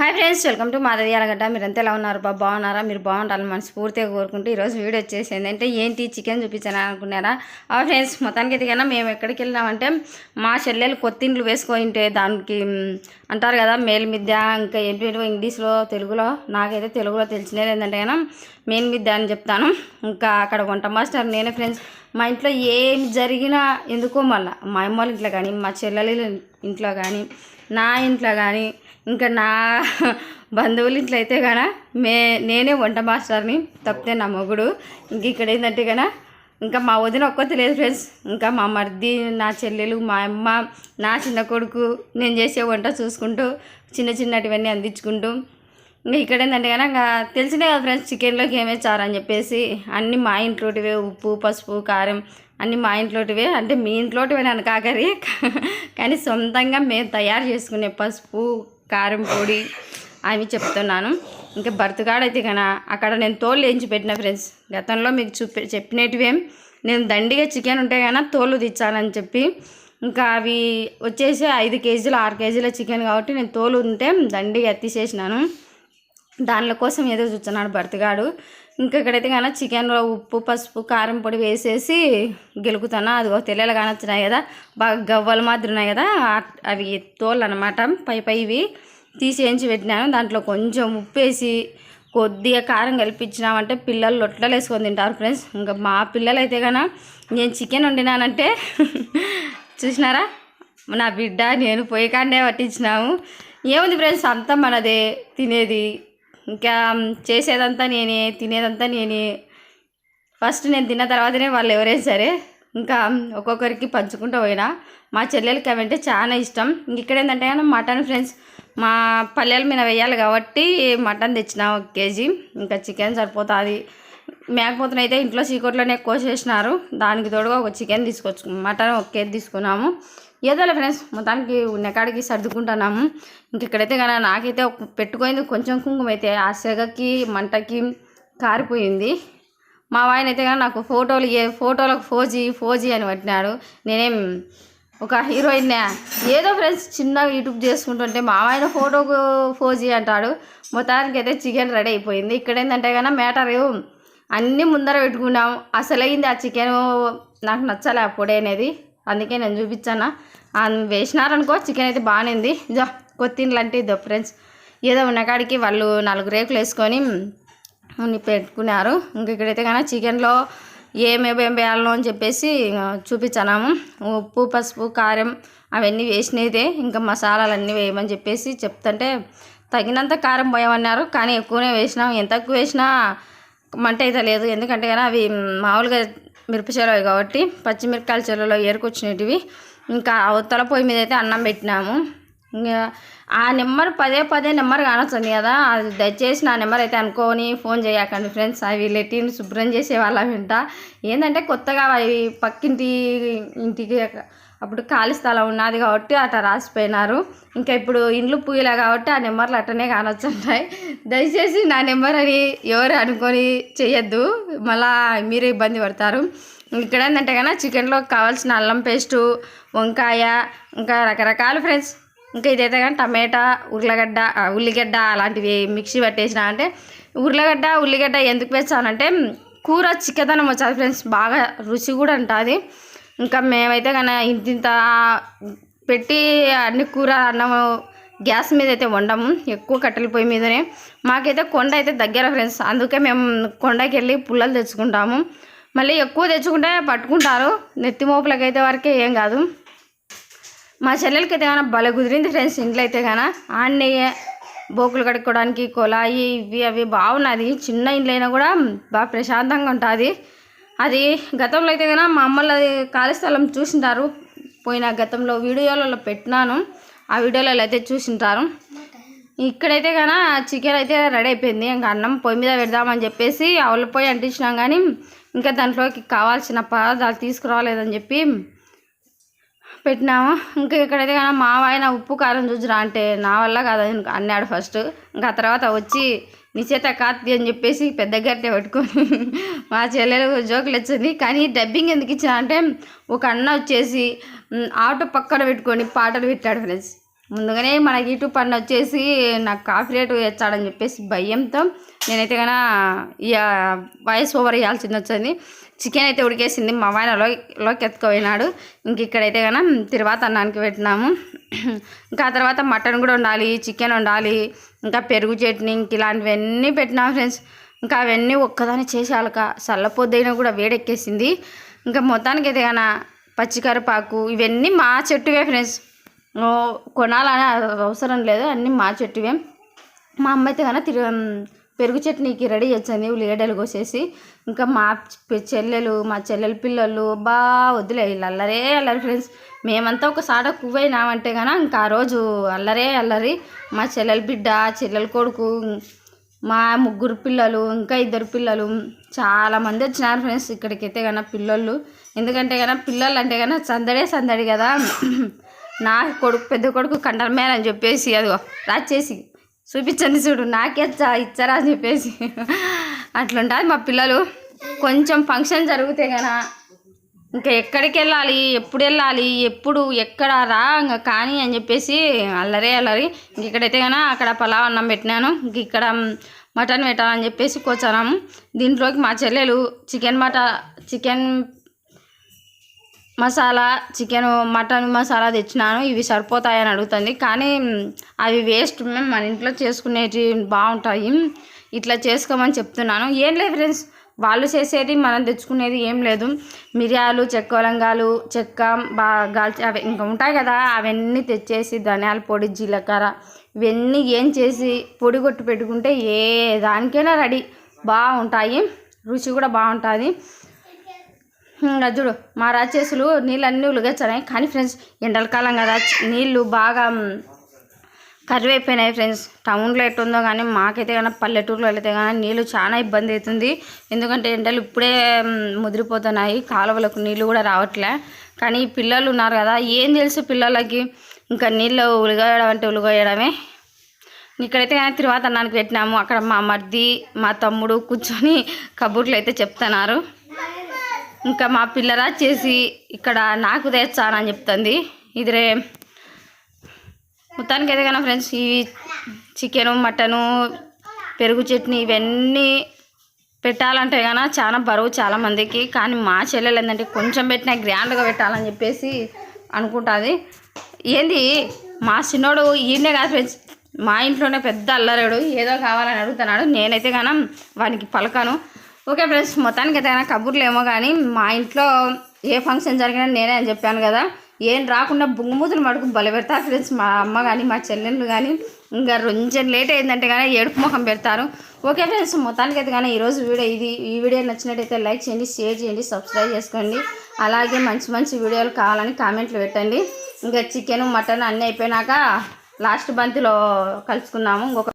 Hi friends welcome to Madhavi Alagadda మీరు ఎంత ఎలా ఉన్నారు? బా బాగున్నారా? మీరు బాగుండాలని మనస్ఫూర్తిగా కోరుకుంటూ ఈరోజు వీడియో వచ్చేసి ఏంటంటే ఏంటి? చికెన్ చూపించాను అనుకున్నారా? ఆ ఫ్రెండ్స్ మొత్తానికి అయితే మేము ఎక్కడికి వెళ్ళినామంటే మా చెల్లెలు కొత్తిండ్లు వేసుకుంటే దానికి అంటారు కదా మేల్ మిద్య ఇంకా ఏంటి ఇంగ్లీష్లో తెలుగులో నాకైతే తెలుగులో తెలిసినది ఏంటంటే కన్నా మేల్ మిద్య అని చెప్తాను. ఇంకా అక్కడ వంట మాస్టర్ నేనే ఫ్రెండ్స్ మా ఇంట్లో ఏం జరిగినా ఎందుకో మళ్ళీ మా అమ్మ వాళ్ళ ఇంట్లో కానీ మా చెల్లెల ఇంట్లో కానీ నా ఇంట్లో కానీ ఇంకా నా బంధువులు ఇంట్లో అయితే గాన మే నేనే వంట మాస్టర్ని తప్పితే నా మొగుడు. ఇంక ఇక్కడ ఏంటంటే గాన ఇంకా మా వదిన ఒక్కతే లేదు ఫ్రెండ్స్. ఇంకా మా మరిది నా చెల్లెలు మా అమ్మ నా చిన్న కొడుకు నేను చేసే వంట చూసుకుంటూ చిన్న చిన్నటివన్నీ అందించుకుంటూ. ఇంకా ఇక్కడ ఏంటంటే కనుక ఇంకా తెలిసినే కదా ఫ్రెండ్స్ చికెన్లోకి ఏమే చారు అని చెప్పేసి అన్నీ మా ఇంట్లోటివే ఉప్పు పసుపు కారం అన్నీ మా ఇంట్లోటివే. అంటే మీ ఇంట్లోటివే నన్ను కాకరి కానీ సొంతంగా మేము తయారు చేసుకునే పసుపు కారం పొడి అవి చెప్తున్నాను. ఇంకా బర్త్గాడైతే కన అక్కడ నేను తోలు వేయించి పెట్టిన ఫ్రెండ్స్. గతంలో మీకు చూపి చెప్పినటివేం. నేను దండిగా చికెన్ ఉంటే కన్నా తోలు తెచ్చానని చెప్పి. ఇంకా అవి వచ్చేసి ఐదు కేజీలు ఆరు కేజీల చికెన్ కాబట్టి నేను తోలు ఉంటే దండిగా ఎత్తిసేసినాను. దానిల కోసం ఏదో చూస్తున్నాడు భర్తగాడు ఇంకా ఇక్కడైతే కానీ చికెన్లో ఉప్పు పసుపు కారం పొడి వేసేసి గెలుకుతాను అదిగో తెల్లలు కానొచ్చినాయి కదా. బాగా గవ్వలు మాదిరి ఉన్నాయి కదా. అవి తోళ్ళు అనమాట పై పైవి తీసేయించి పెట్టినాను. దాంట్లో కొంచెం ఉప్పు వేసి కొద్దిగా కారం కల్పించినామంటే పిల్లలు లొట్టలు వేసుకొని తింటారు ఫ్రెండ్స్. ఇంకా మా పిల్లలు అయితే కన్నా నేను చికెన్ వండినానంటే చూసినారా? నా బిడ్డ నేను పొయ్యి కాండే పట్టించినాము. ఏముంది ఫ్రెండ్స్? అంతా మనదే. తినేది. ఇంకా చేసేదంతా నేనే తినేదంతా నేనే. ఫస్ట్ నేను తిన్న తర్వాతనే వాళ్ళు ఎవరైనా సరే ఇంకా ఒక్కొక్కరికి పంచుకుంటూ పోయినా. మా చెల్లెలకి అవంటే చాలా ఇష్టం. ఇక్కడ ఏంటంటే మటన్ ఫ్రెండ్స్ మా పల్లెల మీద వేయాలి కాబట్టి మటన్ తెచ్చిన ఒక కేజీ. ఇంకా చికెన్ సరిపోతుంది. మేకపోతున్న అయితే ఇంట్లో చీకట్లోనే కోసేసినారు. దానికి తోడుగా ఒక చికెన్ తీసుకొచ్చు మటన్ ఒక కేజీ తీసుకున్నాము. ఏదోలే ఫ్రెండ్స్ మొత్తానికి ఉన్నకాడికి సర్దుకుంటున్నాము. ఇంక ఇక్కడైతే కానీ నాకైతే పెట్టుకోయింది కొంచెం కుంకుమ అయితే ఆ సెగకి మంటకి కారిపోయింది. మా ఆయన అయితే కానీ నాకు ఫోటోలు ఏ ఫోటోలకు ఫోజీ ఫోజీ అని పట్టినాడు. నేనేం ఒక హీరోయిన్ ఏదో ఫ్రెండ్స్ చిన్నగా యూట్యూబ్ చేసుకుంటుంటే మా ఆయన ఫోటోకు ఫోజీ అంటాడు. మొత్తానికి అయితే చికెన్ రెడీ అయిపోయింది. ఇక్కడ ఏంటంటే కానీ మ్యాటర్ అన్నీ ముందర పెట్టుకున్నాం అసలైంది ఆ చికెన్ నాకు నచ్చలే ఆ పొడి అనేది. అందుకే నేను చూపించాను. వేసినారనుకో చికెన్ అయితే బాగానే ఉంది జో కొత్తిండ్లు అంటే ఇదో ఫ్రెండ్స్ ఏదో ఉన్న కాడికి వాళ్ళు నాలుగు రేకులు వేసుకొని ఉన్ని పెట్టుకున్నారు. ఇంక ఇక్కడైతే కానీ చికెన్లో ఏమేమి ఏం వేయాలో అని చెప్పేసి చూపించాము ఉప్పు పసుపు కారం అవన్నీ వేసినదే ఇంకా మసాలాలు అన్నీ వేయమని చెప్పేసి చెప్తుంటే తగినంత కారం పోయమన్నారు. కానీ ఎక్కువనే వేసినాం. ఎంత ఎక్కువ వేసినా మంట అయితే లేదు. ఎందుకంటే కానీ అవి మామూలుగా మిరప చెలవి కాబట్టి పచ్చిమిరపకాయల చెరువులో ఏరుకొచ్చినవి ఇంకా అవతల పొయ్యి మీద అయితే అన్నం పెట్టినాము. ఇంకా ఆ నెంబర్ పదే పదే నెంబర్ కానొస్తుంది కదా. అది దయచేసి నా నెంబర్ అయితే అనుకోని ఫోన్ చేయకండి ఫ్రెండ్స్. అవి లెట్టిన్ శుభ్రం చేసే వాళ్ళ వెంట ఏంటంటే కొత్తగా అవి పక్కింటి ఇంటికి అప్పుడు ఖాళీ స్థలం ఉన్నది కాబట్టి అట్లా రాసిపోయినారు. ఇంకా ఇప్పుడు ఇండ్లు పూయలే కాబట్టి ఆ నెంబర్లు అట్టనే కానొచ్చుంటాయి. దయచేసి నా నెంబర్ అని ఎవరు అనుకొని చేయొద్దు మళ్ళా మీరే ఇబ్బంది పడతారు. ఇక్కడ ఏంటంటే కన్నా చికెన్లో కావాల్సిన అల్లం పేస్టు వంకాయ ఇంకా రకరకాల ఫ్రెండ్స్. ఇంకా ఇదైతే కానీ టమాటా ఉర్లగడ్డ ఉల్లిగడ్డ అలాంటివి మిక్సీ పట్టేసిన అంటే ఉర్లగడ్డ ఉల్లిగడ్డ ఎందుకు వేస్తానంటే కూర చిక్కదనం వచ్చాది ఫ్రెండ్స్. బాగా రుచి కూడా ఉంటుంది. ఇంకా మేమైతే కానీ ఇంతింత పెట్టి అన్ని కూర అన్నం గ్యాస్ మీద అయితే వండము. ఎక్కువ కట్టెల పొయ్యి మీదనే. మాకైతే కొండ అయితే దగ్గర ఫ్రెండ్స్. అందుకే మేము కొండకి వెళ్ళి పుల్లలు తెచ్చుకుంటాము. మళ్ళీ ఎక్కువ తెచ్చుకుంటే పట్టుకుంటారు. నెత్తి మోపులకైతే వరకే ఏం కాదు. మా చెల్లెలకి అయితే కానీ భలే కుదిరింది ఫ్రెండ్స్ ఇంట్లో అయితే కానీ ఆడనే బోకులు కడుక్కోవడానికి కొలాయి ఇవి అవి బాగున్నది. చిన్న ఇంట్లో అయినా కూడా బాగా ప్రశాంతంగా ఉంటుంది. అది గతంలో అయితే కానీ మా అమ్మల ఖాళీ స్థలం చూసింటారు. పోయిన గతంలో వీడియోలలో పెట్టినాను. ఆ వీడియోలలో అయితే చూసింటారు. ఇక్కడైతే కానీ చికెన్ అయితే రెడీ అయిపోయింది. ఇంకా అన్నం పొయ్యి మీద పెడదామని చెప్పేసి ఆవుల పొయ్యి అంటించినాం కానీ ఇంకా దాంట్లోకి కావాల్సిన పదార్థాలు తీసుకురాలేదని చెప్పి పెట్టినాము? ఇంకా ఇక్కడైతే కానీ మా ఆయన ఉప్పు కారం చూసిరా అంటే నా వల్ల కాదు అన్నాడు ఫస్ట్ ఇంకా తర్వాత వచ్చి నీ కాత్తి అని చెప్పేసి పెద్ద గట్టె పట్టుకొని మా చెల్లెలు జోకులు వచ్చింది కానీ డబ్బింగ్ ఎందుకు ఇచ్చా అంటే ఒక అన్న వచ్చేసి ఆటో పక్కన పెట్టుకొని పాటలు పెట్టాడు ఫ్రెండ్స్ ముందుగానే మన యూట్యూబ్ పన్ను వచ్చేసి నాకు కాఫీ రేటు ఇచ్చాడని చెప్పేసి భయంతో నేనైతే కన్నా ఇక వాయిస్ ఓవర్ ఇవ్వాల్సింది వచ్చింది. చికెన్ అయితే ఉడికేసింది. మా వాయన లో లోకి ఎత్తుకుపోయినాడు ఇంక ఇక్కడైతే కన్నా తర్వాత అన్నానికి పెట్టినాము. ఇంకా ఆ తర్వాత మటన్ కూడా ఉండాలి చికెన్ ఉండాలి ఇంకా పెరుగు చట్నీ ఇంక ఇలాంటివన్నీ పెట్టినాము ఫ్రెండ్స్ ఇంకా అవన్నీ ఒక్కదాన్ని చేసేయాలక. చల్లపొద్దైనా కూడా వేడెక్కేసింది. ఇంకా మొత్తానికి అయితే కన్నా పచ్చికరపాకు ఇవన్నీ మా చెట్టువే ఫ్రెండ్స్ కొనాలని అవసరం లేదు అన్నీ మా చెట్టువే. మా అమ్మ అయితే కన్నా తిరు పెరుగు చట్నీకి రెడీ చేసింది ఉల్లిగడ్డలు కోసేసి. ఇంకా మా చెల్లెలు మా చెల్లెలు పిల్లలు బా వదిలే వీళ్ళు అల్లరే అల్లరి ఫ్రెండ్స్. మేమంతా ఒక సాడ కువ్వైనామంటే కనుక ఇంకా ఆ రోజు అల్లరే అల్లరి. మా చెల్లెల బిడ్డ చెల్లెల కొడుకు మా ముగ్గురు పిల్లలు ఇంకా ఇద్దరు పిల్లలు చాలా మంది వచ్చినారు ఫ్రెండ్స్. ఇక్కడికైతే కన్నా పిల్లలు. ఎందుకంటే కన్నా పిల్లలు అంటే కన్నా సందడే సందడి కదా. నా కొడుకు పెద్ద కొడుకు కండరమేనని అని చెప్పేసి అదిగో రాచేసి చూపించండి చూడు నాకే ఇచ్చా- ఇచ్చారా అని చెప్పేసి. అట్లుంటుంది మా పిల్లలు. కొంచెం ఫంక్షన్ జరిగితే కదా ఇంకా ఎక్కడికి వెళ్ళాలి ఎప్పుడు వెళ్ళాలి ఎప్పుడు ఎక్కడ రా ఇంకా కానీ అని చెప్పేసి అల్లరే అల్లరి. ఇంక ఇక్కడైతే కానీ అక్కడ పలావ్ అన్నం పెట్టినాను. ఇంక ఇక్కడ మటన్ పెట్టాలని చెప్పేసి కూర్చున్నాము దీంట్లోకి మా చెల్లెలు చికెన్ మట chicken masala chicken mutton masala తెచ్చినాను. ఇవి సరిపోతాయని అడుగుతుంది. కానీ అవి వేస్ట్ మేము మన ఇంట్లో చేసుకునేవి బాగుంటాయి. ఇట్లా చేసుకోమని చెప్తున్నాను. ఏం లేదు ఫ్రెండ్స్. వాళ్ళు చేసేది మనం తెచ్చుకునేది ఏం లేదు. మిరియాలు చెక్క లంగాలు చెక్క బాగా గాల్చి అవి ఇంకా ఉంటాయి కదా. అవన్నీ తెచ్చేసి ధనియాల పొడి జీలకర్ర ఇవన్నీ ఏం చేసి పొడి కొట్టు పెట్టుకుంటే ఏ దానికైనా రెడీ. బాగుంటాయి. రుచి కూడా బాగుంటుంది. చూడు. మా రాచేసులు నీళ్ళన్నీ ఉలిగచ్చాయి కానీ ఫ్రెండ్స్ ఎండల కాలం కదా నీళ్ళు బాగా కరువు అయిపోయినాయి ఫ్రెండ్స్. టౌన్లో ఎట్టుందో కానీ మాకైతే కానీ పల్లెటూరులో వెళితే కానీ నీళ్ళు చాలా ఇబ్బంది అవుతుంది ఎందుకంటే ఎండలు ఇప్పుడే ముదిరిపోతున్నాయి. కాలువలకు నీళ్ళు కూడా రావట్లే. కానీ పిల్లలు ఉన్నారు కదా ఏం తెలుసు పిల్లలకి? ఇంకా నీళ్ళు ఉలిగేయడం అంటే ఉలిగేయడమే ఇక్కడైతే కానీ తిరువాత అన్నానికి పెట్టినాము. అక్కడ మా మర్ది మా తమ్ముడు కూర్చొని కబుర్లు అయితే చెప్తున్నారు. ఇంకా మా పిల్లరా చేసి ఇక్కడ నాకు తెచ్చానని చెప్తుంది. ఇదిరే మొత్తానికి అయితే కన్నా ఫ్రెండ్స్ ఇవి చికెను మటను పెరుగు చట్నీ ఇవన్నీ పెట్టాలంటే కానీ చాలా బరువు చాలా మందికి. కానీ మా చెల్లెలు ఏంటంటే కొంచెం పెట్టినా గ్రాండ్గా పెట్టాలని చెప్పేసి అనుకుంటుంది. ఏంది? మా చిన్నోడు ఈయనే కాదు ఫ్రెండ్స్ మా ఇంట్లోనే పెద్ద అల్లరాడు ఏదో కావాలని అడుగుతున్నాడు. నేనైతే కానీ వానికి పలకను. ఓకే ఫ్రెండ్స్ మొత్తానికి అయితే కనుక కబుర్లు ఏమో కానీ మా ఇంట్లో ఏ ఫంక్షన్ జరిగినా నేనే అని చెప్పాను కదా. ఏం రాకుండా బుంగుమూతులు మడుకు బలి ఫ్రెండ్స్ మా అమ్మ కానీ మా చెల్లెళ్ళు కానీ ఇంకా కొంచెం లేట్ అయిందంటే కానీ ఏడుపు ముఖం పెడతారు. ఓకే ఫ్రెండ్స్ మొత్తానికి అయితే కానీ ఈరోజు వీడియో ఇది. ఈ వీడియో నచ్చినట్టయితే లైక్ చేయండి షేర్ చేయండి సబ్స్క్రైబ్ చేసుకోండి. అలాగే మంచి మంచి వీడియోలు కావాలని కామెంట్లు పెట్టండి. ఇంకా చికెన్ మటన్ అన్నీ అయిపోయినాక లాస్ట్ బంతిలో కలుసుకుందాము. ఇంకొక